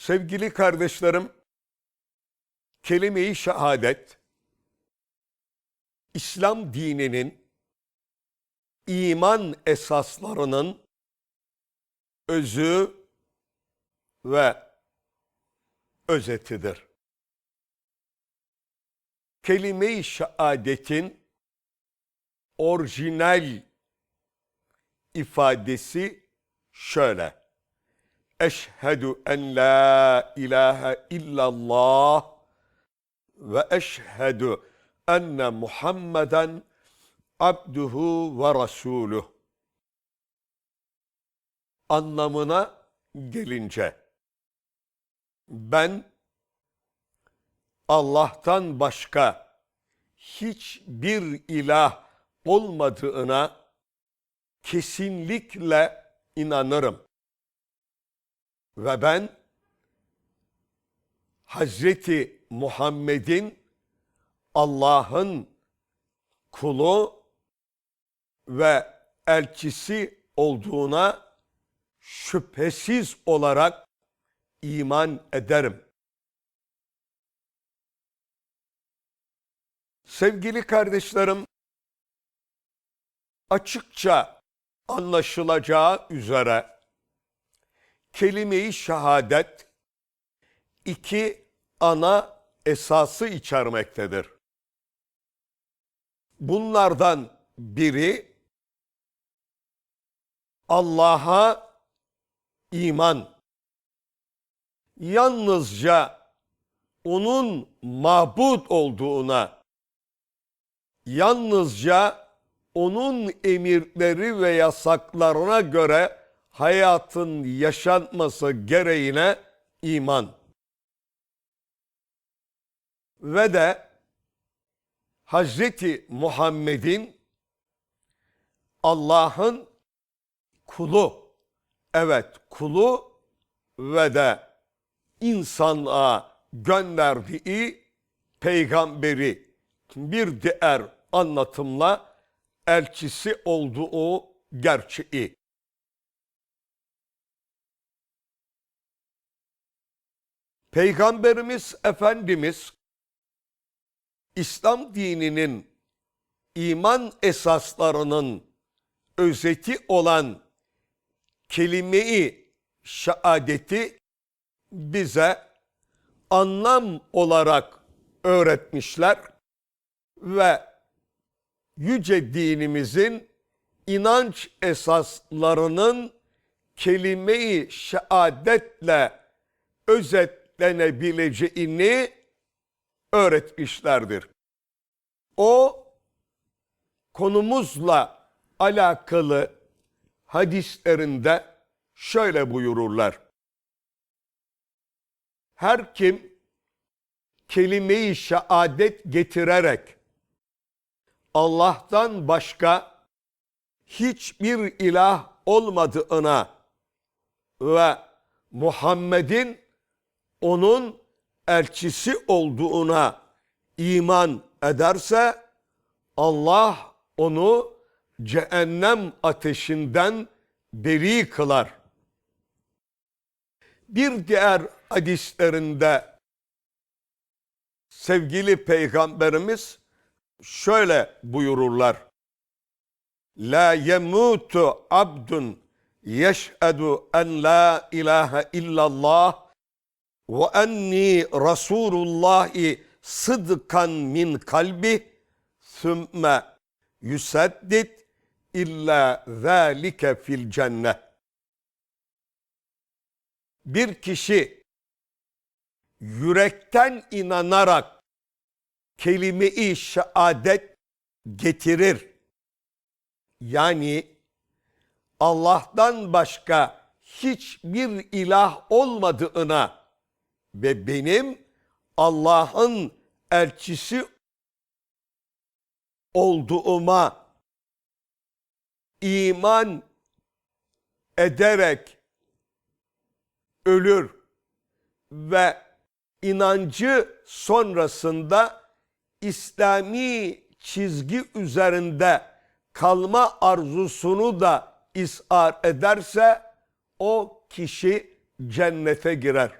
Sevgili kardeşlerim, kelime-i şehadet, İslam dininin iman esaslarının özü ve özetidir. Kelime-i şehadetin orijinal ifadesi şöyle. Eşhedü en la ilahe illallah ve eşhedü enne Muhammeden abduhu ve rasuluh. Anlamına gelince ben Allah'tan başka hiçbir ilah olmadığına kesinlikle inanırım. Ve ben Hazreti Muhammed'in Allah'ın kulu ve elçisi olduğuna şüphesiz olarak iman ederim. Sevgili kardeşlerim, açıkça anlaşılacağı üzere kelime-i şehadet iki ana esası içermektedir. Bunlardan biri Allah'a iman. Yalnızca onun mabut olduğuna, yalnızca onun emirleri ve yasaklarına göre hayatın yaşanması gereğine iman. Ve de Hazreti Muhammed'in Allah'ın kulu, evet kulu ve de insanlığa gönderdiği peygamberi bir diğer anlatımla elçisi olduğu gerçeği. Peygamberimiz Efendimiz İslam dininin iman esaslarının özeti olan kelime-i şehadeti bize anlam olarak öğretmişler ve yüce dinimizin inanç esaslarının kelime-i şehadetle özetlenebileceğini öğretmişlerdir. O konumuzla alakalı hadislerinde şöyle buyururlar. Her kim kelime-i şehadet getirerek Allah'tan başka hiçbir ilah olmadığına ve Muhammed'in onun elçisi olduğuna iman ederse Allah onu cehennem ateşinden beri kılar. Bir diğer hadislerinde sevgili peygamberimiz şöyle buyururlar. La yemutu abdun yeşhedü en la ilahe illallah ve enni rasulullahi sıdkan min kalbi sümme yuseddid illa zâlike fil cennet. Bir kişi yürekten inanarak kelime-i şehadet getirir. Yani Allah'tan başka hiçbir ilah olmadığına ve benim Allah'ın elçisi olduğuma iman ederek ölür ve inancı sonrasında İslami çizgi üzerinde kalma arzusunu da ishar ederse o kişi cennete girer.